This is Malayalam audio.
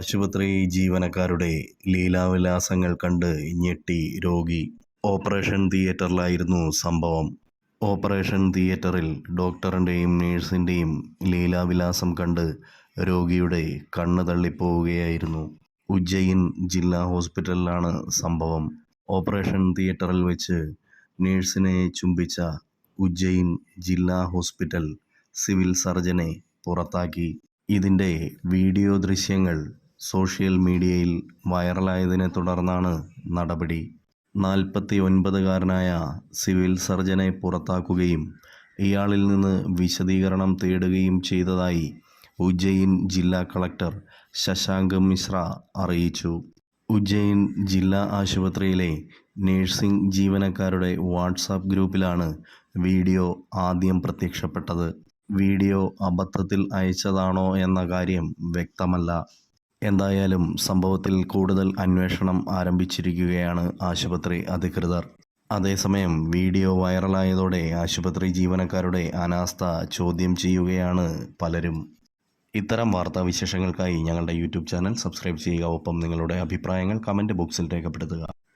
ആശുപത്രി ജീവനക്കാരുടെ ലീലാവിലാസങ്ങൾ കണ്ട് ഞെട്ടി രോഗി. ഓപ്പറേഷൻ തിയേറ്ററിലായിരുന്നു സംഭവം. ഓപ്പറേഷൻ തിയേറ്ററിൽ ഡോക്ടറിന്റെയും നേഴ്സിന്റെയും ലീലാവിലാസം കണ്ട് രോഗിയുടെ കണ്ണ് തള്ളിപ്പോവുകയായിരുന്നു. ഉജ്ജയിൻ ജില്ലാ ഹോസ്പിറ്റലിലാണ് സംഭവം. ഓപ്പറേഷൻ തിയേറ്ററിൽ വെച്ച് നേഴ്സിനെ ചുംബിച്ച ഉജ്ജയിൻ ജില്ലാ ഹോസ്പിറ്റൽ സിവിൽ സർജനെ പുറത്താക്കി. ഇതിന്റെ വീഡിയോ ദൃശ്യങ്ങൾ സോഷ്യൽ മീഡിയയിൽ വൈറലായതിനെ തുടർന്നാണ് നടപടി. നാൽപ്പത്തി ഒൻപതുകാരനായ സിവിൽ സർജനെ പുറത്താക്കുകയും ഇയാളിൽ നിന്ന് വിശദീകരണം തേടുകയും ചെയ്തതായി ഉജ്ജയിൻ ജില്ലാ കളക്ടർ ശശാങ്ക് മിശ്ര അറിയിച്ചു. ഉജ്ജയിൻ ജില്ലാ ആശുപത്രിയിലെ നേഴ്സിംഗ് ജീവനക്കാരുടെ വാട്സാപ്പ് ഗ്രൂപ്പിലാണ് വീഡിയോ ആദ്യം പ്രത്യക്ഷപ്പെട്ടത്. വീഡിയോ അബദ്ധത്തിൽ അയച്ചതാണോ എന്ന കാര്യം വ്യക്തമല്ല. എന്തായാലും സംഭവത്തിൽ കൂടുതൽ അന്വേഷണം ആരംഭിച്ചിരിക്കുകയാണ് ആശുപത്രി അധികൃതർ. അതേസമയം വീഡിയോ വൈറലായതോടെ ആശുപത്രി ജീവനക്കാരുടെ അനാസ്ഥ ചോദ്യം ചെയ്യുകയാണ് പലരും. ഇത്തരം വാർത്താ വിശേഷങ്ങൾക്കായി ഞങ്ങളുടെ യൂട്യൂബ് ചാനൽ സബ്സ്ക്രൈബ് ചെയ്യുക. ഒപ്പം നിങ്ങളുടെ അഭിപ്രായങ്ങൾ കമന്റ് ബോക്സിൽ രേഖപ്പെടുത്തുക.